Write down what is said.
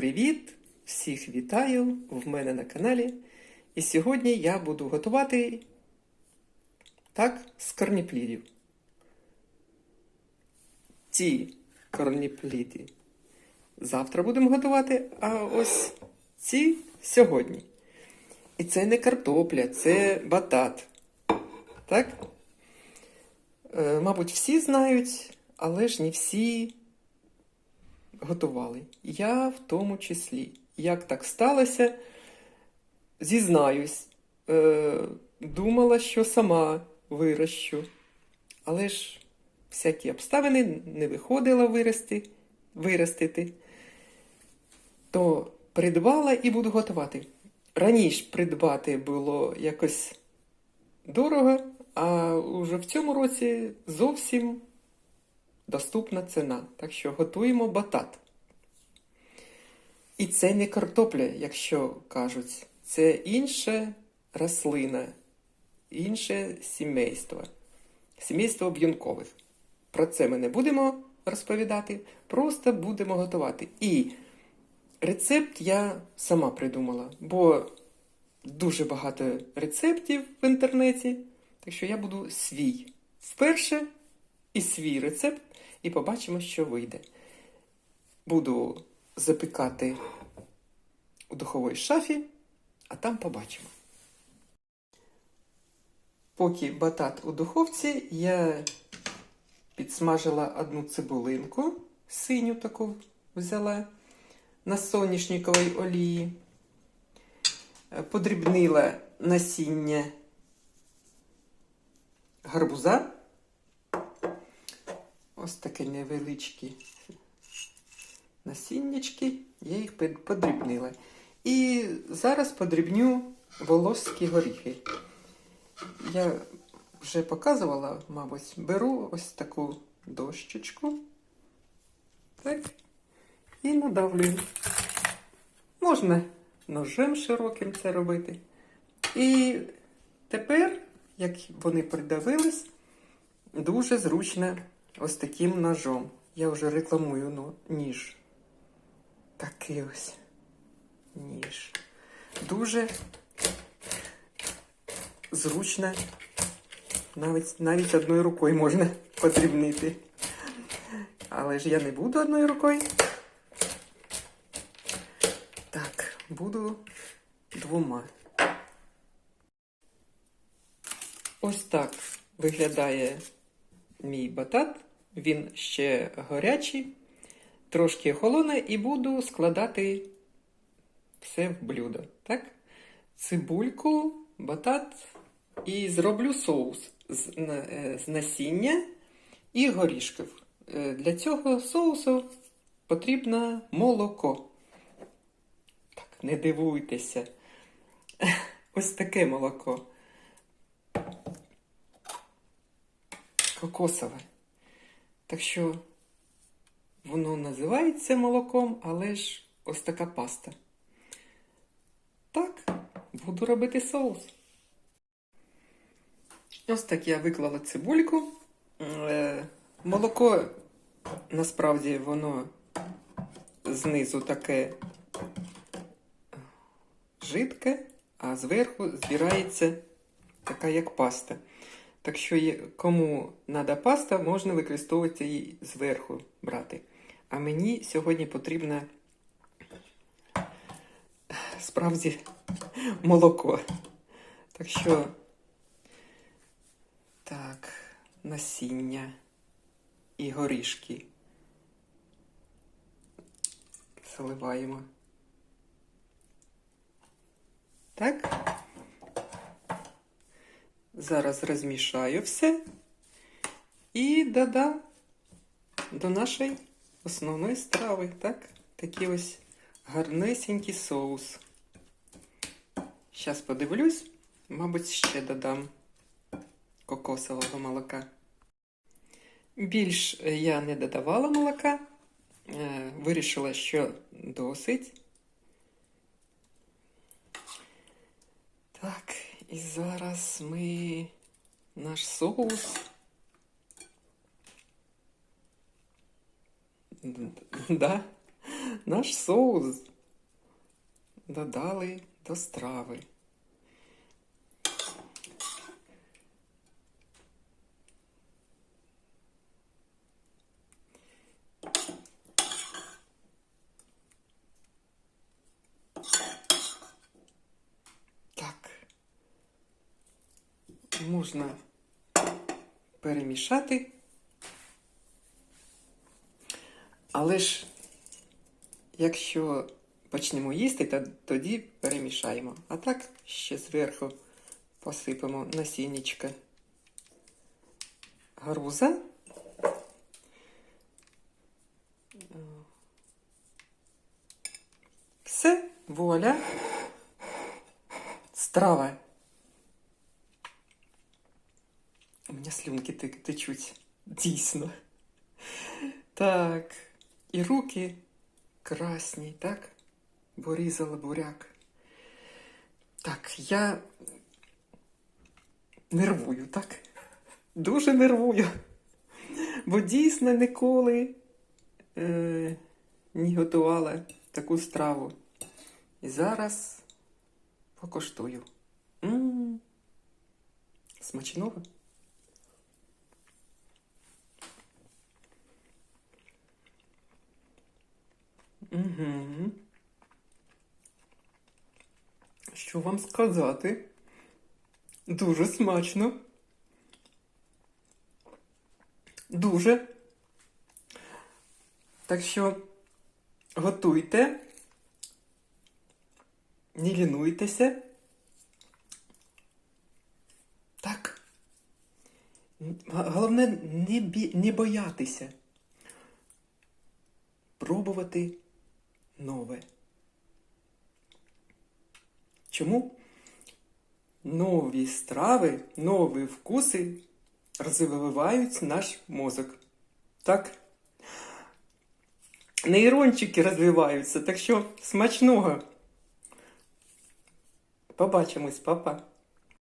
Привіт! Всіх вітаю в мене на каналі. І сьогодні я буду готувати так з корніплідів. Ці корніпліди завтра будемо готувати, а ось ці сьогодні. І це не картопля, це батат. Так? Е, мабуть, всі знають, але ж не всі готували. Я в тому числі. Як так сталося, зізнаюсь, е, думала, що сама вирощу. Але ж всякі обставини не виходило вирости, виростити. То придбала і буду готувати. Раніше придбати було якось дорого, а вже в цьому році зовсім доступна ціна. Так що готуємо батат. І це не картопля, якщо кажуть, це інша рослина, інше сімейство, сімейство б'юнкових. Про це ми не будемо розповідати, просто будемо готувати. І рецепт я сама придумала, бо дуже багато рецептів в інтернеті, так що я буду свій вперше і свій рецепт, і побачимо, що вийде. Буду запікати у духовій шафі, а там побачимо. Поки батат у духовці, я підсмажила одну цибулинку, синю таку взяла на соняшниковій олії, подрібнила насіння гарбуза. Ось такі невеличкі насіннячки, я їх подрібнила. І зараз подрібню волоські горіхи. Я вже показувала, мабуть, беру ось таку дощечку. Так. І надавлюю. Можна ножем широким це робити. І тепер, як вони придавились, дуже зручно ось таким ножом. Я вже рекламую ну, ніж. Такий ось ніж. Дуже зручно. Навіть, навіть одною рукою можна подрібнити. Але ж я не буду одною рукою. Так, буду двома. Ось так виглядає мій батат. Він ще гарячий, трошки холоне, і буду складати все в блюдо. Так? Цибульку, батат і зроблю соус з, е, насіння і горішків. Е, Для цього соусу потрібно молоко. Так, не дивуйтеся. Ось таке молоко. Кокосове. Так що воно називається молоком, але ж ось така паста. Так, буду робити соус. Ось так я виклала цибульку. Е, Молоко насправді воно знизу таке жидке, а зверху збирається така як паста. Так що кому треба паста, можна використовувати її зверху брати. А мені сьогодні потрібно справді молоко. Так що так, насіння і горішки заливаємо. Так. Зараз розмішаю все і додам до нашої основної страви. Так? Такий ось гарнесенький соус. Зараз подивлюсь, мабуть, ще додам кокосового молока. Більш я не додавала молока, Е, вирішила, що досить. Так, і зараз ми наш соус. Да, наш соус додали до страви. Так. Можна перемішати. Але ж, якщо почнемо їсти, то тоді перемішаємо. А так ще зверху посипемо насіннячка гарбуза. Все, вуаля. Страва. У мене слюнки течуть. Дійсно. Так. І руки красні, так? Бо різала буряк. Так, я нервую, так? Дуже нервую. Бо дійсно ніколи е, не готувала таку страву. І зараз покуштую. М, Смачного. Угу. Що вам сказати? Дуже смачно. Дуже. Так що готуйте, не лінуйтеся. Так. Головне не, бі... не боятися. Пробувати нове. Чому? Нові страви, нові вкуси розвивають наш мозок. Так? Нейрончики розвиваються, так що смачного. Побачимось, папа.